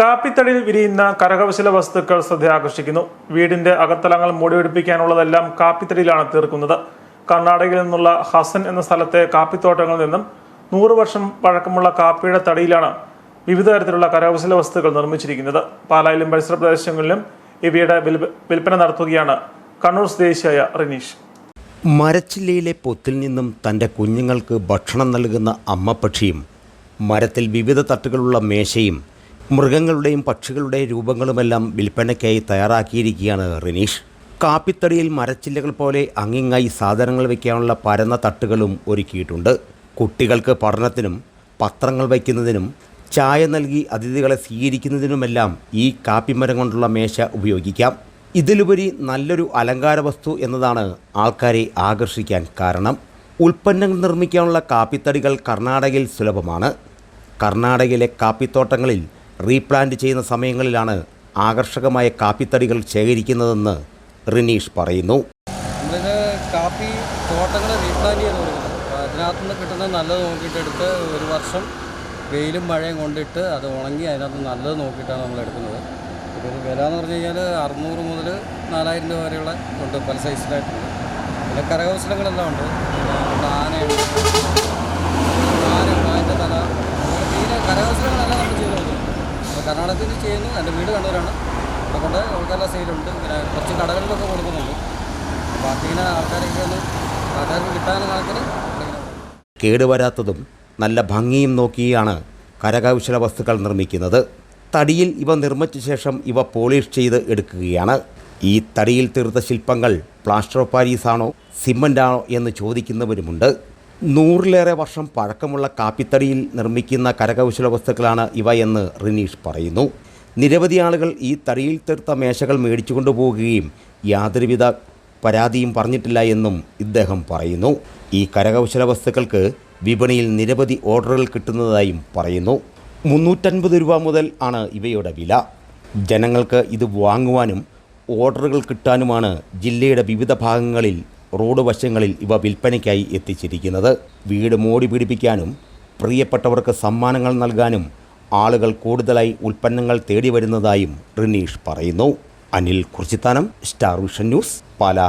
കാപ്പിത്തടിയിൽ വിരിയുന്ന കരകൗശല വസ്തുക്കൾ ശ്രദ്ധ ആകർഷിക്കുന്നു വീടിന്റെ അകത്തളങ്ങൾ മൂടിപിടിപ്പിക്കാനുള്ളതെല്ലാം കാപ്പിത്തടിയിലാണ് തീർക്കുന്നത്. കർണാടകയിൽ നിന്നുള്ള ഹസൻ എന്ന സ്ഥലത്തെ കാപ്പിത്തോട്ടങ്ങളിൽ നിന്നും നൂറ് വർഷം പഴക്കമുള്ള കാപ്പിയുടെ തടിയിലാണ് വിവിധ തരത്തിലുള്ള കരകൗശല വസ്തുക്കൾ നിർമ്മിച്ചിരിക്കുന്നത്. പാലായിലും പരിസര പ്രദേശങ്ങളിലും ഇവയുടെ വിൽപ- വിൽപ്പന നടത്തുകയാണ് കണ്ണൂർ സ്വദേശിയായ റിനീഷ്. മരച്ചില്ലയിലെ പൊത്തിൽ നിന്നും തന്റെ കുഞ്ഞുങ്ങൾക്ക് ഭക്ഷണം നൽകുന്ന അമ്മപ്പക്ഷിയും മരത്തിൽ വിവിധ തട്ടുകളുള്ള മേശയും മൃഗങ്ങളുടെയും പക്ഷികളുടെയും രൂപങ്ങളുമെല്ലാം വിൽപ്പനയ്ക്കായി തയ്യാറാക്കിയിരിക്കുകയാണ് റിനീഷ്. കാപ്പിത്തടിയിൽ മരച്ചില്ലകൾ പോലെ അങ്ങിങ്ങായി സാധനങ്ങൾ വയ്ക്കാനുള്ള പരന്ന തട്ടുകളും ഒരുക്കിയിട്ടുണ്ട്. കുട്ടികൾക്ക് പഠനത്തിനും പത്രങ്ങൾ വയ്ക്കുന്നതിനും ചായ നൽകി അതിഥികളെ സ്വീകരിക്കുന്നതിനുമെല്ലാം ഈ കാപ്പിമരം കൊണ്ടുള്ള മേശ ഉപയോഗിക്കാം. ഇതിലുപരി നല്ലൊരു അലങ്കാര വസ്തു എന്നതാണ് ആൾക്കാരെ ആകർഷിക്കാൻ കാരണം. ഉൽപ്പന്നങ്ങൾ നിർമ്മിക്കാനുള്ള കാപ്പിത്തടികൾ കർണാടകയിൽ സുലഭമാണ്. കർണാടകയിലെ കാപ്പിത്തോട്ടങ്ങളിൽ റീപ്ലാന്റ് ചെയ്യുന്ന സമയങ്ങളിലാണ് ആകർഷകമായ കാപ്പിത്തടികൾ ശേഖരിക്കുന്നതെന്ന് റിനീഷ് പറയുന്നു. കാപ്പി തോട്ടങ്ങൾ റീപ്ലാന്റ് ചെയ്ത് കൊടുക്കുന്നത് നിന്ന് കിട്ടുന്ന നല്ലത് നോക്കിയിട്ടെടുത്ത് ഒരു വർഷം വെയിലും മഴയും കൊണ്ടിട്ട് അത് ഉണങ്ങി അതിനകത്ത് നല്ലത് നോക്കിയിട്ടാണ് നമ്മൾ എടുക്കുന്നത്. ഇപ്പോൾ വില എന്ന് പറഞ്ഞു കഴിഞ്ഞാൽ അറുന്നൂറ് മുതൽ നാലായിരം രൂപ വരെയുള്ള ഉണ്ട് പല സൈസിലായിട്ടുണ്ട്. പിന്നെ കരകൗശലങ്ങളെല്ലാം ഉണ്ട്. ആനയുണ്ട് അതിന്റെ തല അങ്ങനെ മീൻ കരകൗശലങ്ങളെല്ലാം നമ്മൾ ചെയ്ത് കൊടുക്കുന്നത് അപ്പോൾ കർണാടകത്തിൽ നിന്ന് ചെയ്യുന്നു എന്റെ വീട് കണ്ണൂരാണ്. അവിടെ കൊണ്ട് അവർക്കെല്ലാം സെയിലുണ്ട്. പിന്നെ കുറച്ച് കടകളിലൊക്കെ കൊടുക്കുന്നുണ്ട്. ബാക്കി ഇങ്ങനെ ആൾക്കാരൊക്കെ ഒന്ന് ആൾക്കാർക്ക് കിട്ടാൻ കണക്കിന് കേടുവരാത്തതും നല്ല ഭംഗിയും നോക്കിയാണ് കരകൗശല വസ്തുക്കൾ നിർമ്മിക്കുന്നത്. തടിയിൽ ഇവ നിർമ്മിച്ച ശേഷം ഇവ പോളിഷ് ചെയ്ത് എടുക്കുകയാണ്. ഈ തടിയിൽ തീർത്ത ശില്പങ്ങൾ പ്ലാസ്റ്റർ ഓഫ് പാരീസാണോ ആണോ സിമന്റ് എന്ന് ചോദിക്കുന്നവരുമുണ്ട്. നൂറിലേറെ വർഷം പഴക്കമുള്ള കാപ്പിത്തടിയിൽ നിർമ്മിക്കുന്ന കരകൗശല വസ്തുക്കളാണ് ഇവ എന്ന് റിനീഷ് പറയുന്നു. നിരവധി ആളുകൾ ഈ തടിയിൽ തീർത്ത മേശകൾ മേടിച്ചു കൊണ്ടുപോവുകയും യാതൊരുവിധ പരാതിയും പറഞ്ഞിട്ടില്ല എന്നും ഇദ്ദേഹം പറയുന്നു. ഈ കരകൗശല വസ്തുക്കൾക്ക് വിപണിയിൽ നിരവധി ഓർഡറുകൾ കിട്ടുന്നതായും പറയുന്നു. മുന്നൂറ്റൻപത് രൂപ മുതൽ ആണ് ഇവയുടെ വില. ജനങ്ങൾക്ക് ഇത് വാങ്ങുവാനും ഓർഡറുകൾ കിട്ടാനുമാണ് ജില്ലയുടെ വിവിധ ഭാഗങ്ങളിൽ റോഡ് വശങ്ങളിൽ ഇവ വിൽപ്പനയ്ക്കായി എത്തിച്ചിരിക്കുന്നത്. വീട് മോടി പിടിപ്പിക്കാനും പ്രിയപ്പെട്ടവർക്ക് സമ്മാനങ്ങൾ നൽകാനും ആളുകൾ കൂടുതലായി ഉൽപ്പന്നങ്ങൾ തേടി വരുന്നതായും റിനീഷ് പറയുന്നു. Anil Kurichithanam star vision news Pala.